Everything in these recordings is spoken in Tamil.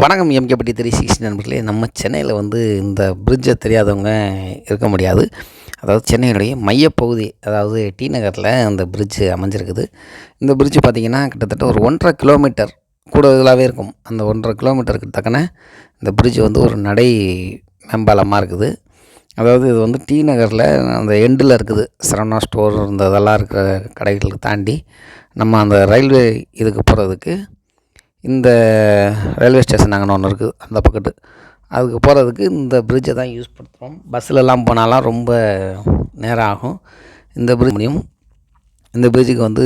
வணக்கம் எம்கேபட்டி த்ரீ சிக்ஸ்டி நண்பர்களே. நம்ம சென்னையில் வந்து இந்த பிரிட்ஜை தெரியாதவங்க இருக்க முடியாது. அதாவது சென்னையினுடைய மையப்பகுதி அதாவது டி நகரில் அந்த பிரிட்ஜு அமைஞ்சிருக்குது. இந்த பிரிட்ஜு பார்த்திங்கன்னா கிட்டத்தட்ட ஒரு ஒன்றரை கிலோமீட்டர் கூடுதலாகவே இருக்கும். அந்த ஒன்றரை கிலோமீட்டருக்கு தக்கன இந்த பிரிட்ஜ் வந்து ஒரு நடை மேம்பாலமாக இருக்குது. அதாவது இது வந்து டி நகரில் அந்த எண்டில் இருக்குது. சரவணா ஸ்டோர் இந்த இதெல்லாம் இருக்கிற கடைகளுக்கு தாண்டி நம்ம அந்த ரயில்வே இதுக்கு போகிறதுக்கு இந்த ரயில்வே ஸ்டேஷன் அங்கே ஒன்று இருக்குது அந்த பக்கத்து. அதுக்கு போகிறதுக்கு இந்த பிரிட்ஜை தான் யூஸ் பண்ணுறோம் பஸ்ஸிலலாம் போனாலாம் ரொம்ப நேரம் ஆகும். இந்த பிரிட்ஜ் முடியும் இந்த பிரிட்ஜுக்கு வந்து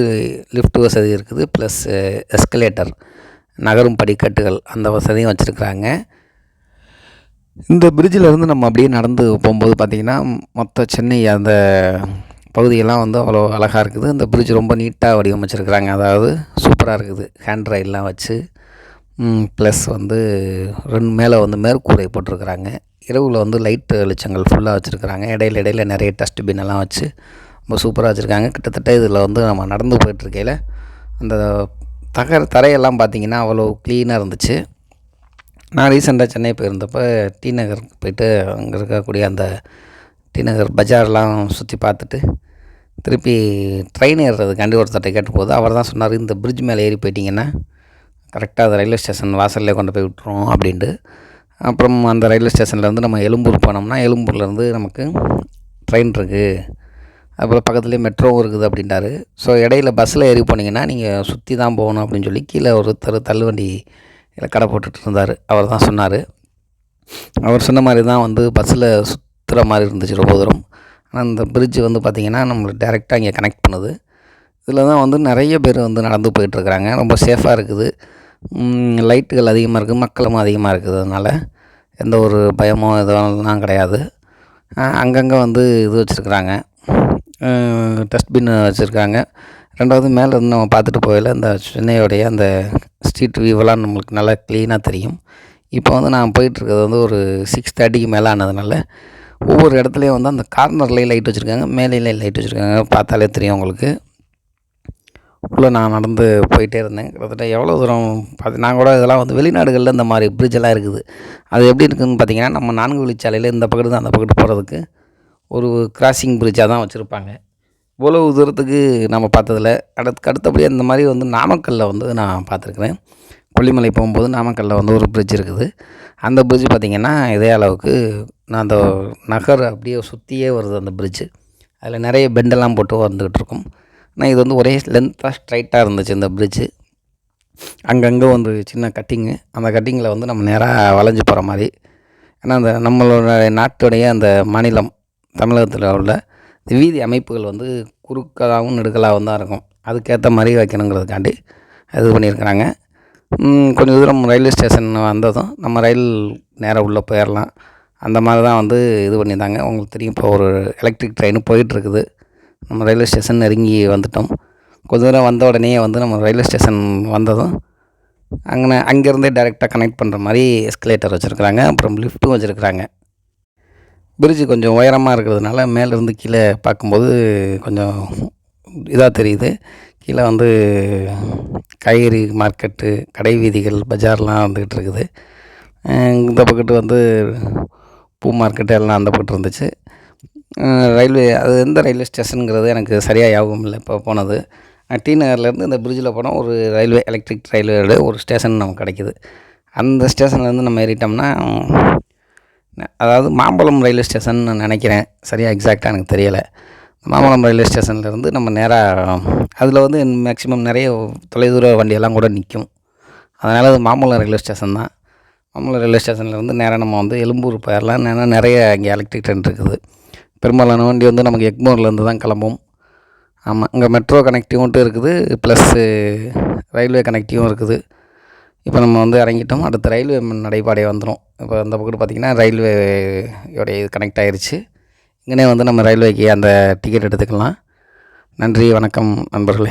லிஃப்ட் வசதி இருக்குது ப்ளஸ் எஸ்கலேட்டர் நகரும் படிக்கட்டுகள் அந்த வசதியும் வச்சுருக்குறாங்க. இந்த பிரிட்ஜில் இருந்து நம்ம அப்படியே நடந்து போகும்போது பார்த்திங்கன்னா மொத்த சென்னை அந்த பகுதியெல்லாம் வந்து அவ்வளோ அழகாக இருக்குது. இந்த பிரிட்ஜ் ரொம்ப நீட்டாக வடிவமைச்சிருக்கிறாங்க. அதாவது சூப்பராக இருக்குது. ஹேண்ட் ரைல்லாம் வச்சு ப்ளஸ் வந்து ரெண்டு மேலே வந்து மேற்கூரை போட்டிருக்கிறாங்க. இரவில் வந்து லைட் வெளிச்சங்கள் ஃபுல்லாக வச்சுருக்குறாங்க. இடையில இடையில நிறைய டஸ்ட்பின் எல்லாம் வச்சு ரொம்ப சூப்பராக வச்சுருக்காங்க. கிட்டத்தட்ட இதில் வந்து நம்ம நடந்து போயிட்டுருக்கையில் அந்த தகர தரையெல்லாம் பார்த்திங்கன்னா அவ்வளோ க்ளீனாக இருந்துச்சு. நான் ரீசெண்டாக சென்னை போயிருந்தப்போ டி நகர் போயிட்டு அங்கே இருக்கக்கூடிய அந்த டி நகர் பஜார்லாம் சுற்றி பார்த்துட்டு திருப்பி ட்ரெயின் ஏறுறதுக்காண்டி ஒருத்தர்கிட்ட கேட்ட போது அவர் தான் சொன்னார் இந்த பிரிட்ஜ் மேலே ஏறி போயிட்டிங்கன்னா கரெக்டாக அந்த ரயில்வே ஸ்டேஷன் வாசல்லே கொண்டு போய் விட்டுரும் அப்படின்ட்டு. அப்புறம் அந்த ரயில்வே ஸ்டேஷன்லேருந்து நம்ம எலும்பூர் போனோம்னா எலும்பூர்லேருந்து நமக்கு ட்ரெயின் இருக்குது அப்புறம் பக்கத்துலேயே மெட்ரோவும் இருக்குது அப்படின்ட்டாரு. ஸோ இடையில பஸ்ஸில் ஏறி போனீங்கன்னா நீங்கள் சுற்றி தான் போகணும் அப்படின்னு சொல்லி கீழே ஒருத்தர் தள்ளுவண்டி கடை போட்டுட்டு இருந்தார். அவர் தான் சொன்னார். அவர் சொன்ன மாதிரி தான் வந்து பஸ்ஸில் சுற்றுற மாதிரி இருந்துச்சு ரொம்ப தூரம். ஆனால் இந்த பிரிட்ஜ் வந்து பார்த்திங்கன்னா நம்மளை டேரெக்டாக இங்கே கனெக்ட் பண்ணுது. இதில் தான் வந்து நிறைய பேர் வந்து நடந்து போயிட்டுருக்குறாங்க ரொம்ப சேஃபாக இருக்குது. லைட்டுகள் அதிகமாக இருக்குது. மக்களும் அதிகமாக இருக்குது அதனால். எந்த ஒரு பயமோ இதெல்லாம் கிடையாது. அங்கங்கே வந்து இது வச்சுருக்குறாங்க. டஸ்ட்பின் வச்சுருக்காங்க. ரெண்டாவது மேலே இருந்து நம்ம பார்த்துட்டு போகல இந்த சென்னையோடைய அந்த ஸ்ட்ரீட் வியூவெல்லாம் நம்மளுக்கு நல்லா க்ளீனாக தெரியும். இப்போ வந்து நான் போயிட்டுருக்கிறது வந்து ஒரு சிக்ஸ் தேர்ட்டிக்கு மேலே ஆனதுனால ஒவ்வொரு இடத்துலையும் வந்து அந்த கார்னர்லேயும் லைட் வச்சுருக்காங்க மேலேயும் லைட் வச்சுருக்காங்க. பார்த்தாலே தெரியும் உங்களுக்கு. உள்ளே நான் நடந்து போயிட்டே இருந்தேன். கிட்டத்தட்ட எவ்வளோ தூரம் பார்த்து நான் கூட இதெல்லாம் வந்து வெளிநாடுகளில் இந்த மாதிரி பிரிட்ஜெல்லாம் இருக்குது. அது எப்படி இருக்குதுன்னு பார்த்தீங்கன்னா நம்ம நான்கு வழிச்சாலையில் இந்த பக்கத்து அந்த பக்கத்து போகிறதுக்கு ஒரு கிராசிங் பிரிட்ஜாக தான் வச்சுருப்பாங்க. இவ்வளவு தூரத்துக்கு நம்ம பார்த்ததில்ல. அடுத்து அடுத்தபடியாக இந்த மாதிரி வந்து நாமக்கல்லில் வந்து நான் பார்த்துருக்குறேன். கொல்லிமலை போகும்போது நாமக்கல்லில் வந்து ஒரு பிரிட்ஜ் இருக்குது. அந்த பிரிட்ஜ் பார்த்திங்கன்னா இதே அளவுக்கு நான் அந்த நகர் அப்படியே சுற்றியே வருது அந்த பிரிட்ஜு அதில் நிறைய பெண்டெல்லாம் போட்டு வந்துக்கிட்டு இருக்கும். ஆனால் இது வந்து ஒரே லென்த்தாக ஸ்ட்ரைட்டாக இருந்துச்சு இந்த பிரிட்ஜு அங்கங்கே வந்து சின்ன கட்டிங்கு அந்த கட்டிங்கில் வந்து நம்ம நேராக வளைஞ்சு போகிற மாதிரி. ஏன்னா அந்த நம்மளோட நாட்டுடைய அந்த மாநிலம் தமிழகத்தில் உள்ள வீதி அமைப்புகள் வந்து குறுக்கலாகவும் நெடுக்கலாகவும் தான் இருக்கும். அதுக்கேற்ற மாதிரி வைக்கணுங்கிறதுக்காண்டி இது பண்ணியிருக்கிறாங்க. கொஞ்சம் தூரம் ரயில்வே ஸ்டேஷன் வந்ததும் நம்ம ரயில் நேராக உள்ளே போயிடலாம் அந்த மாதிரி தான் வந்து இது பண்ணியிருந்தாங்க. உங்களுக்கு தெரியும் இப்போ ஒரு எலக்ட்ரிக் ட்ரெயின் போயிட்டுருக்குது. நம்ம ரயில்வே ஸ்டேஷன் நெருங்கி வந்துட்டோம். கொஞ்ச தூரம் வந்த உடனே வந்து நம்ம ரயில்வே ஸ்டேஷன் வந்ததும் அங்கே அங்கேருந்தே டேரெக்டாக கனெக்ட் பண்ணுற மாதிரி எஸ்கலேட்டர் வச்சுருக்குறாங்க. அப்புறம் லிஃப்ட்டும் வச்சுருக்குறாங்க. பிரிட்ஜு கொஞ்சம் உயரமாக இருக்கிறதுனால மேலேருந்து கீழே பார்க்கும்போது கொஞ்சம் இதாக தெரியுது. கீழே வந்து காய்கறி மார்க்கெட்டு கடை வீதிகள் பஜார்லாம் வந்துக்கிட்டு இருக்குது இந்த பக்கத்து வந்து பூ மார்க்கெட்டு எல்லாம் அந்த பக்கத்து இருந்துச்சு. ரயில்வே அது எந்த ரயில்வே ஸ்டேஷனுங்கிறது எனக்கு சரியாக ஞாபகம் இல்லை இப்போ போனது. டி நகர்லேருந்து இந்த பிரிட்ஜில் போனால் ஒரு ரயில்வே எலக்ட்ரிக் ரயில்வே ஒரு ஸ்டேஷன் நமக்கு கிடைக்கிது. அந்த ஸ்டேஷன்லேருந்து நம்ம ஏறிட்டோம்னா அதாவது மாம்பழம் ரயில்வே ஸ்டேஷன் நான் நினைக்கிறேன். சரியாக எக்ஸாக்டாக எனக்கு தெரியலை. மாமல்லம் ரயில்வே ஸ்டேஷன்லேருந்து நம்ம நேராக அதில் வந்து மேக்ஸிமம் நிறைய தொலைதூர வண்டியெல்லாம் கூட நிற்கும். அதனால் அது மாமல்லம் ரயில்வே ஸ்டேஷன் தான். மாமல்லம் ரயில்வே ஸ்டேஷன்லேருந்து நேராக நம்ம வந்து எலும்பூர் போயிடலாம். ஏன்னா நிறைய இங்கே எலக்ட்ரிக் ட்ரெயின் இருக்குது. பெரும்பாலான வண்டி வந்து நமக்கு எக்மோர்லேருந்து தான் கிளம்பும். ஆமாம் இங்கே மெட்ரோ கனெக்டிவும் இருக்குது. ப்ளஸ்ஸு ரயில்வே கனெக்டிவும் இருக்குது. இப்போ நம்ம வந்து இறங்கிட்டோம். அடுத்த ரயில்வே நடைபாடை வந்துடும் இப்போ அந்த பக்கத்து பார்த்திங்கன்னா ரயில்வேயோடைய இது கனெக்ட் ஆகிருச்சு இங்கனே வந்து நம்ம ரயில்வேக்கு அந்த டிக்கெட் எடுத்துக்கலாம். நன்றி வணக்கம் நண்பர்களே.